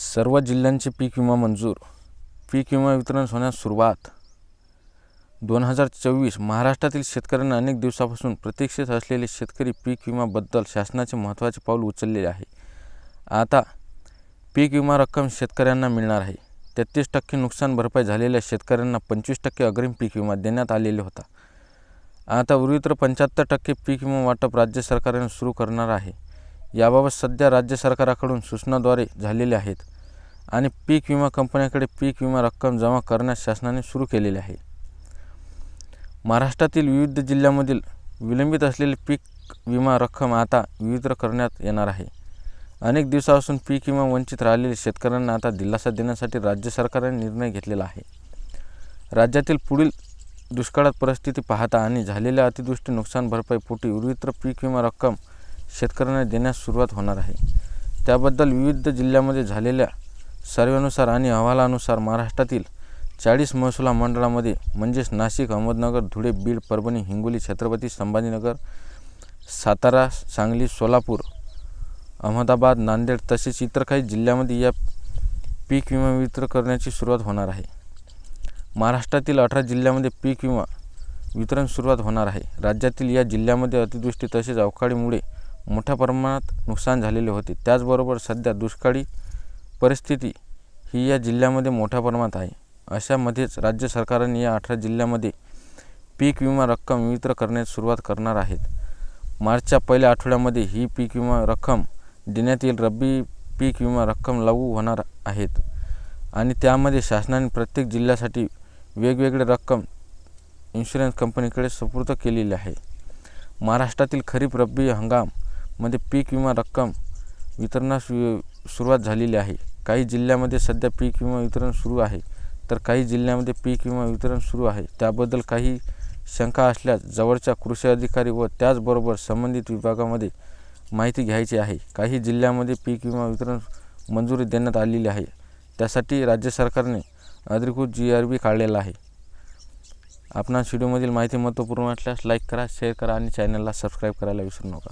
सर्व जिल्ह्यांचे पीक विमा मंजूर. पीक विमा वितरण होण्यास सुरुवात. दोन हजार चोवीस महाराष्ट्रातील शेतकऱ्यांना अनेक दिवसापासून प्रतीक्षित असलेले शेतकरी पीक विमाबद्दल शासनाचे महत्त्वाचे पाऊल उचलले आहे. आता पीक विमा रक्कम शेतकऱ्यांना मिळणार आहे. तेहतीस टक्के नुकसान भरपाई झालेल्या शेतकऱ्यांना पंचवीस टक्के अग्रिम पीक विमा देण्यात आलेले होता. आता उर्वरित पंच्याहत्तर टक्के पीक विमा वाटप राज्य सरकारने सुरू करणार आहे. याबाबत सध्या राज्य सरकाराकडून सूचनाद्वारे झालेले आहेत आणि पीक विमा कंपन्याकडे पीक विमा रक्कम जमा करण्यास शासनाने सुरू केलेले आहे. महाराष्ट्रातील विविध जिल्ह्यामधील विलंबित असलेले पीक विमा रक्कम आता विविध करण्यात येणार आहे. अनेक दिवसापासून पीक विमा वंचित राहिलेल्या शेतकऱ्यांना आता दिलासा देण्यासाठी राज्य सरकारने निर्णय घेतलेला आहे. राज्यातील पुढील दुष्काळात परिस्थिती पाहता आणि झालेल्या अतिदृष्टी नुकसान भरपाई पोटी उर्वरित पीक विमा रक्कम शेतकऱ्यांना देण्यास सुरुवात होणार आहे. त्याबद्दल विविध जिल्ह्यामध्ये झालेल्या सर्वेनुसार आणि अहवालानुसार महाराष्ट्रातील चाळीस महसुला मंडळामध्ये म्हणजेच नाशिक अहमदनगर धुळे बीड परभणी हिंगोली छत्रपती संभाजीनगर सातारा सांगली सोलापूर अहमदाबाद नांदेड तसेच इतर काही जिल्ह्यामध्ये या पीक विमा वितरण करण्याची सुरुवात होणार आहे. महाराष्ट्रातील अठरा जिल्ह्यामध्ये पीक विमा वितरण सुरुवात होणार आहे. राज्यातील या जिल्ह्यामध्ये अतिवृष्टी तसेच अवकाळीमुळे मोठ्या प्रमाणात नुकसान झालेले होते. त्याचबरोबर सध्या दुष्काळी परिस्थिती ही या जिल्ह्यामध्ये मोठ्या प्रमाणात आहे. अशामध्येच राज्य सरकारने या अठरा जिल्ह्यामध्ये पीक विमा रक्कम वितरण करण्यास सुरुवात करणार आहेत. मार्चच्या पहिल्या आठवड्यामध्ये ही पीक विमा रक्कम देण्यात येईल. रब्बी पीक विमा रक्कम लागू होणार आहेत. आणि त्यामध्ये शासनाने प्रत्येक जिल्ह्यासाठी वेगवेगळे रक्कम इन्शुरन्स कंपनीकडे सुपूर्द केलेली आहे. महाराष्ट्रातील खरीप रब्बी हंगाम मध्ये पीक विमा रक्कम वितरणास सुरुवात झालेली आहे. काही जिल्ह्यामध्ये सध्या पीक विमा वितरण सुरू आहे. तर काही जिल्ह्यामध्ये पीक विमा वितरण सुरू आहे. त्याबद्दल काही शंका असल्यास जवळच्या कृषी अधिकारी व त्याचबरोबर संबंधित विभागामध्ये माहिती घ्यायची आहे. काही जिल्ह्यामध्ये पीक विमा वितरण मंजुरी देण्यात आलेली आहे. त्यासाठी राज्य सरकारने अधिकृत जी आर बी काढलेला आहे. आपणास व्हिडिओमधील माहिती महत्त्वपूर्ण वाटल्यास लाईक करा शेअर करा आणि चॅनलला सबस्क्राईब करायला विसरू नका.